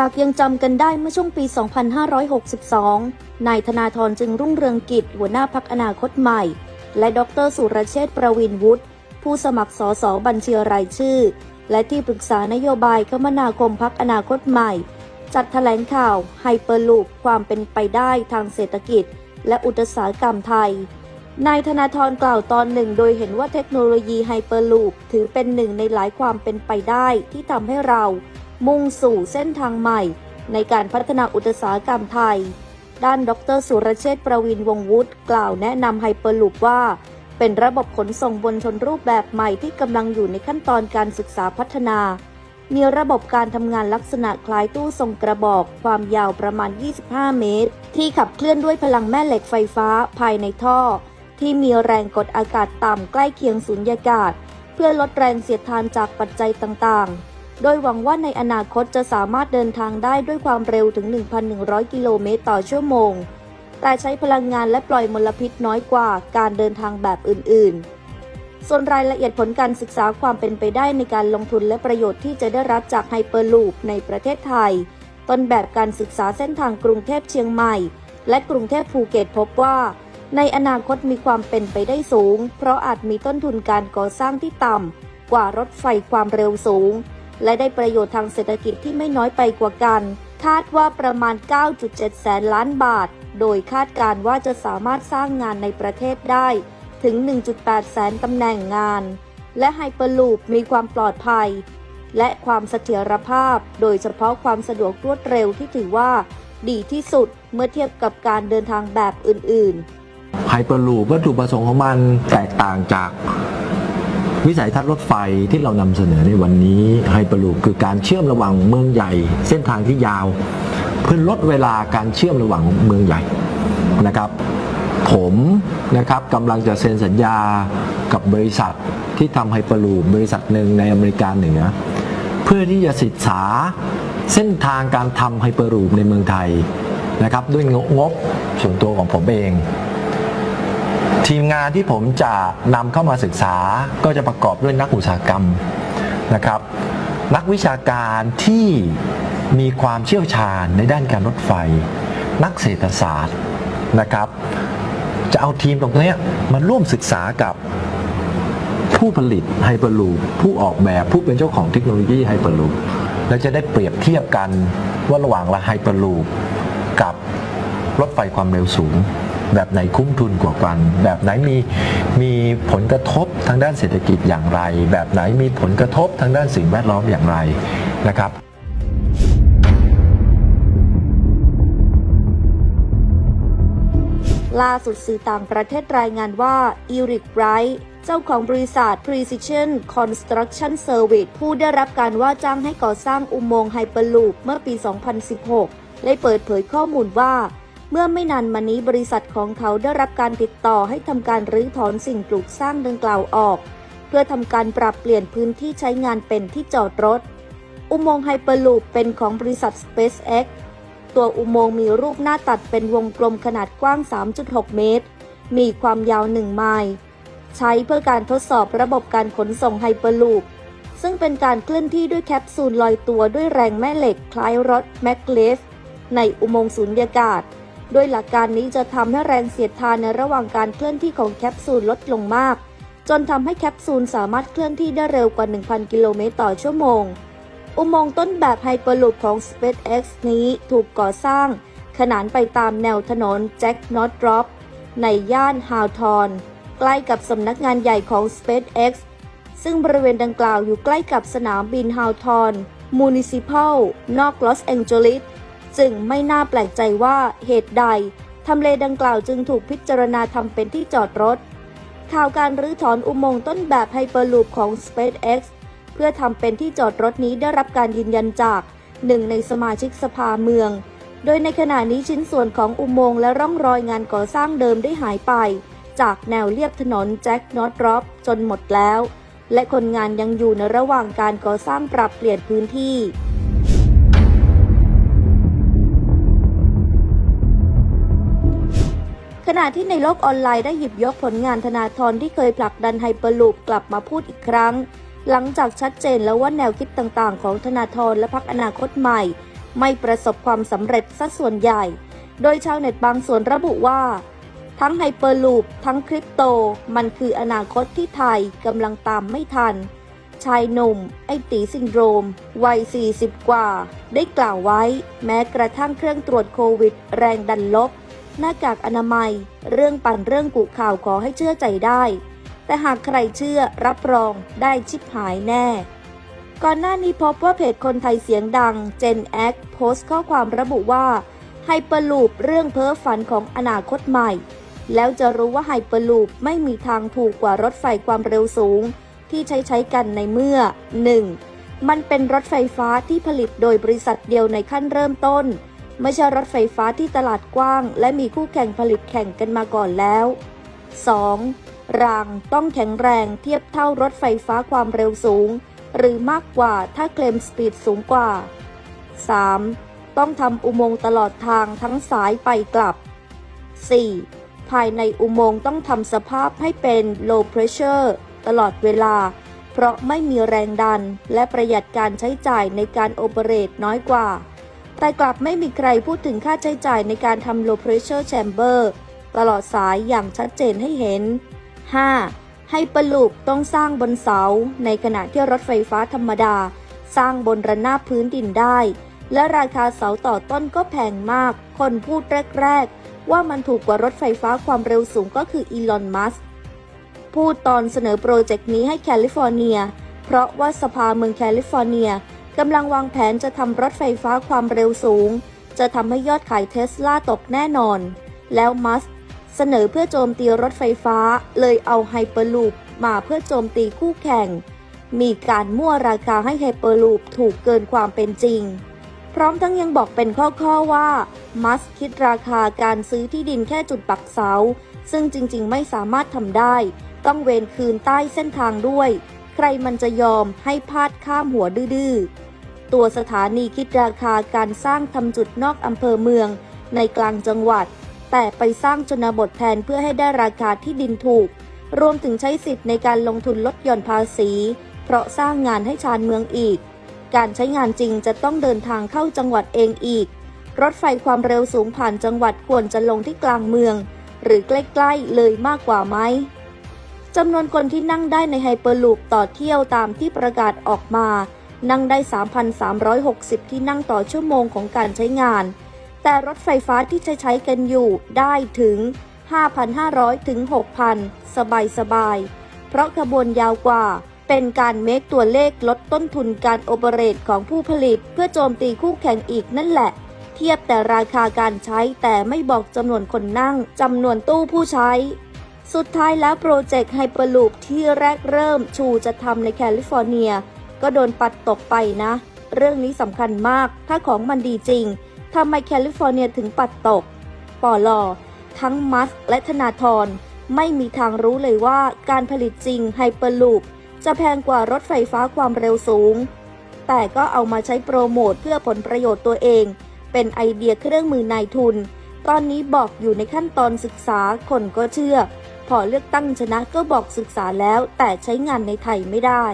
หากยังจำกันได้เมื่อช่วงปี 2562 นายธนาธรจึงรุ่งเรืองกิจหัวหน้าพักอนาคตใหม่ และดรสุรเชษฐ์ประวินวุฒิผู้สมัครสสบัญชีรายชื่อ และที่ปรึกษานโยบายคมนาคมพักอนาคตใหม่ จัดแถลงข่าวไฮเปอร์ลูปความเป็นไปได้ทางเศรษฐกิจ และอุตสาหกรรมไทยนายธนาธรกล่าวตอนหนึ่งโดยเห็นว่าเทคโนโลยีไฮเปอร์ลูปถือเป็นหนึ่งในหลายความเป็นไปได้ที่ทำให้เรา มุ่งสู่เส้นทางใหม่ ในการพัฒนาอุตสาหกรรมไทย ด้านดรสุรเชษฐ์ประวินวงศ์วุฒิกล่าวแนะนำไฮเปอร์ลูปว่า เป็นระบบขนส่งบนชนรูปแบบใหม่ที่กำลังอยู่ในขั้นตอนการศึกษาพัฒนา มีระบบการทำงานลักษณะคล้ายตู้ทรงกระบอก ความยาวประมาณ 25 เมตร ที่ขับเคลื่อนด้วยพลังแม่เหล็กไฟฟ้าภายในท่อ ที่มีแรงกดอากาศต่ำใกล้เคียงสุญญากาศ เพื่อลดแรงเสียดทานจากปัจจัยต่างๆ โดยหวังว่าในอนาคตจะสามารถเดินทางได้ด้วยความเร็วถึง 1,100 กิโลเมตรต่อชั่วโมง แต่ใช้พลังงานและปล่อยมลพิษน้อยกว่าการเดินทางแบบอื่นๆ ส่วนรายละเอียดผลการศึกษาความเป็นไปได้ในการลงทุนและประโยชน์ที่จะได้รับจากไฮเปอร์ลูปในประเทศไทย ต้นแบบการศึกษาเส้นทางกรุงเทพเชียงใหม่ และกรุงเทพภูเก็ตพบว่าในอนาคตมีความเป็นไปได้สูง เพราะอาจมีต้นทุนการก่อสร้างที่ต่ำ กว่ารถไฟความเร็วสูง และได้ประโยชน์ทางเศรษฐกิจที่ไม่น้อยไปกว่ากัน คาดว่าประมาณ 9.7 แสนล้านบาท โดยคาดการว่าจะสามารถสร้างงานในประเทศได้ถึง 1.8 แสนตำแหน่งงาน และไฮเปอร์ลูปมีความปลอดภัย และความเสถียรภาพ โดยเฉพาะความสะดวกรวดเร็วที่ถือว่า ดีที่สุดเมื่อเทียบกับการเดินทางแบบอื่นๆไฮเปอร์ลูปวัตถุประสงค์ของมันแตกต่างจาก วิสัยทัศน์รถไฟที่เรานำเสนอในวันนี้ไฮเปอร์ลูปคือการเชื่อมระหว่างเมืองใหญ่ เส้นทางที่ยาว เพื่อลดเวลาการเชื่อมระหว่างเมืองใหญ่นะครับ ผมนะครับกำลังจะเซ็นสัญญากับบริษัทที่ทำไฮเปอร์ลูปบริษัทหนึ่งในอเมริกาเหนือ เพื่อที่จะศึกษาเส้นทางการทำไฮเปอร์ลูปในเมืองไทยนะครับด้วยงบส่วนตัวของผมเอง ทีมงานที่ผมจะนำเข้ามาศึกษาก็จะประกอบด้วยนักอุตสาหกรรมนะครับ นักวิชาการที่มีความเชี่ยวชาญในด้านการรถไฟ นักเศรษฐศาสตร์นะครับ จะเอาทีมตรงนี้มาร่วมศึกษากับผู้ผลิตไฮเปอร์ลูปผู้ออกแบบผู้เป็นเจ้าของเทคโนโลยีไฮเปอร์ลูปแล้วจะได้เปรียบเทียบกันว่าระหว่างละไฮเปอร์ลูปกับรถไฟความเร็วสูง แบบไหนคุ้มทุนกว่ากัน แบบไหนมีมีผลกระทบทางด้านเศรษฐกิจอย่างไร แบบไหนมีผลกระทบทางด้านสิ่งแวดล้อมอย่างไรนะครับล่าสุดสื่อต่างประเทศรายงานว่าอีริกไรท์เจ้าของบริษัท Precision Construction Service ผู้ได้รับการว่าจ้างให้ก่อสร้างอุโมงค์ไฮเปอร์ลูปเมื่อปี 2016 ได้เปิดเผยข้อมูลว่า เมื่อไม่นานมานี้บริษัทของเขาได้รับการติดต่อให้ทำการรื้อถอนสิ่งปลูกสร้างดังกล่าวออก เพื่อทำการปรับเปลี่ยนพื้นที่ใช้งานเป็นที่จอดรถ อุโมงค์ไฮเปอร์ลูปเป็นของบริษัท SpaceX ตัวอุโมงค์มีรูปหน้าตัดเป็นวงกลมขนาดกว้าง 3.6 เมตร มีความยาว 1 ไมล์ใช้เพื่อการทดสอบระบบการขนส่งไฮเปอร์ลูปซึ่งเป็นการเคลื่อนที่ด้วยแคปซูลลอยตัวด้วยแรงแม่เหล็กคล้ายรถแมกเลฟในอุโมงค์สุญญากาศ โดยหลักการนี้จะทำให้แรงเสียดทานในระหว่างการเคลื่อนที่ของแคปซูลลดลงมาก จนทำให้แคปซูลสามารถเคลื่อนที่ได้เร็วกว่า 1,000 กิโลเมตรต่อชั่วโมง อุโมงค์ต้นแบบไฮเปอร์ลูปของ SpaceX นี้ถูกก่อสร้าง ขนานไปตามแนวถนนแจ็คนอตดรอปในย่านฮาวทอนใกล้กับสำนักงานใหญ่ของ SpaceX ซึ่งบริเวณดังกล่าวอยู่ใกล้กับสนามบินฮาวทอนมูนิซิพัลนอกลอสแองเจลิส จึงไม่น่าแปลกใจว่าเหตุใดทำเลดังกล่าวจึงถูกพิจารณาทำเป็นที่จอดรถ ข่าวการรื้อถอนอุโมงค์ต้นแบบไฮเปอร์ลูปของ SpaceX เพื่อทำเป็นที่จอดรถนี้ได้รับการยืนยันจากหนึ่งในสมาชิกสภาเมือง โดยในขณะนี้ชิ้นส่วนของอุโมงค์และร่องรอยงานก่อสร้างเดิมได้หายไป จากแนวเลียบถนนแจ็คนอตรอปจนหมดแล้ว และคนงานยังอยู่ในระหว่างการก่อสร้างปรับเปลี่ยนพื้นที่ ขณะที่ในโลกออนไลน์ได้หยิบยกผลงานธนาธรที่เคยผลักดันไฮเปอร์ลูปกลับมาพูดอีกครั้ง หลังจากชัดเจนแล้วว่าแนวคิดต่างๆ ของธนาธรและพักอนาคตใหม่ ไม่ประสบความสำเร็จซะส่วนใหญ่ โดยชาวเน็ตบางส่วนระบุว่า ทั้งไฮเปอร์ลูปทั้งคริปโต มันคืออนาคตที่ไทยกำลังตามไม่ทัน ชายหนุ่ม ไอตีซินโดรม วัย 40 กว่า ได้กล่าวไว้ แม้กระทั่งเครื่องตรวจโควิด แรงดันลบ หน้ากากอนามัย เรื่องปั่นเรื่องกุข่าวขอให้เชื่อใจได้ แต่หากใครเชื่อรับรองได้ชิบหายแน่ ก่อนหน้านี้พบว่าเพจคนไทยเสียงดัง Gen X โพสต์ข้อความระบุว่าไฮเปอร์ลูปเรื่องเพ้อฝันของอนาคตใหม่ แล้วจะรู้ว่าไฮเปอร์ลูปไม่มีทางถูกกว่ารถไฟความเร็วสูง ที่ใช้ใช้กันในเมื่อ 1. มันเป็นรถไฟฟ้าที่ผลิตโดยบริษัทเดียวในขั้นเริ่มต้น ไม่ใช่รถไฟฟ้าที่ตลาดกว้าง และมีคู่แข่งผลิตแข่งกันมาก่อนแล้ว 2. รางต้องแข็งแรงเทียบเท่ารถไฟฟ้าความเร็วสูง หรือมากกว่าถ้าเคลมสปีดสูงกว่า 3. ต้องทำอุโมงค์ตลอดทางทั้งสายไปกลับ 4. ภายในอุโมงค์ต้องทำสภาพให้เป็น low pressure ตลอดเวลา เพราะไม่มีแรงดันและประหยัดการใช้จ่ายในการโอเปเรตน้อยกว่า แต่กลับไม่มีใครพูดถึงค่าใช้จ่ายในการทำ low pressure chamber ตลอดสายอย่างชัดเจนให้เห็น 5. ให้ประลูปต้องสร้างบนเสา ในขณะที่รถไฟฟ้าธรรมดา สร้างบนระนาบพื้นดินได้ และราคาเสาต่อต้นก็แพงมาก คนพูดแรก ๆ ว่ามันถูกกว่ารถไฟฟ้าความเร็วสูงก็คืออีลอน มัสก์พูดตอนเสนอโปรเจกต์นี้ให้แคลิฟอร์เนีย เพราะว่าสภาเมืองแคลิฟอร์เนีย กำลังวางแผนจะทำรถไฟฟ้าความเร็วสูง จะทำให้ยอดขายเทสลาตกแน่นอน แล้วมัสเสนอเพื่อโจมตีรถไฟฟ้าเลยเอาไฮเปอร์ลูปมาเพื่อโจมตีคู่แข่ง มีการมั่วราคาให้ไฮเปอร์ลูปถูกเกินความเป็นจริง พร้อมทั้งยังบอกเป็นข้อๆว่า มัสคิดราคาการซื้อที่ดินแค่จุดปักเสา ซึ่งจริงๆ ไม่สามารถทำได้ ต้องเวนคืนใต้เส้นทางด้วย ใครมันจะยอมให้พาดข้ามหัวดื้อๆ ตัวสถานีคิดราคาการสร้างทำจุดนอกอำเภอเมือง ในกลางจังหวัด แต่ไปสร้างชนบทแทนเพื่อให้ได้ราคาที่ดินถูก รวมถึงใช้สิทธิ์ในการลงทุนลดหย่อนภาษี เพราะสร้างงานให้ชานเมืองอีก การใช้งานจริงจะต้องเดินทางเข้าจังหวัดเองอีก รถไฟความเร็วสูงผ่านจังหวัดควรจะลงที่กลางเมือง หรือใกล้ๆเลยมากกว่าไหมจำนวนคนที่นั่งได้ในไฮเปอร์ลูปต่อเที่ยวตามที่ประกาศออกมา นั่งได้ 3,360 ที่นั่งต่อชั่วโมงของการใช้งาน แต่รถไฟฟ้าที่ใช้ใช้กันอยู่ได้ถึง 5,500 ถึง 6,000 สบายสบายๆเพราะขบวนยาวกว่า เป็นการเมคตัวเลขลดต้นทุนการโอเปเรตของผู้ผลิต เพื่อโจมตีคู่แข่งอีกนั่นแหละ เทียบแต่ราคาการใช้แต่ไม่บอกจำนวนคนนั่งจำนวนตู้ผู้ใช้สุดท้ายแล้วโปรเจกต์ไฮเปอร์ลูปที่แรกเริ่มชูจะทำในแคลิฟอร์เนีย ก็โดนปัดตกไปนะ เรื่องนี้สำคัญมาก ถ้าของมันดีจริงทำไมแคลิฟอร์เนียถึงปัดตกปอลอทั้งมัสและธนาธรไม่มีทางรู้เลยว่าการผลิตจริงไฮเปอร์ลูปจะแพงกว่ารถไฟฟ้าความเร็วสูง แต่ก็เอามาใช้โปรโมทเพื่อผลประโยชน์ตัวเอง เป็นไอเดียเครื่องมือนายทุน ตอนนี้บอกอยู่ในขั้นตอนศึกษาคนก็เชื่อ พอเลือกตั้งชนะก็บอกศึกษาแล้วแต่ใช้งานในไทยไม่ได้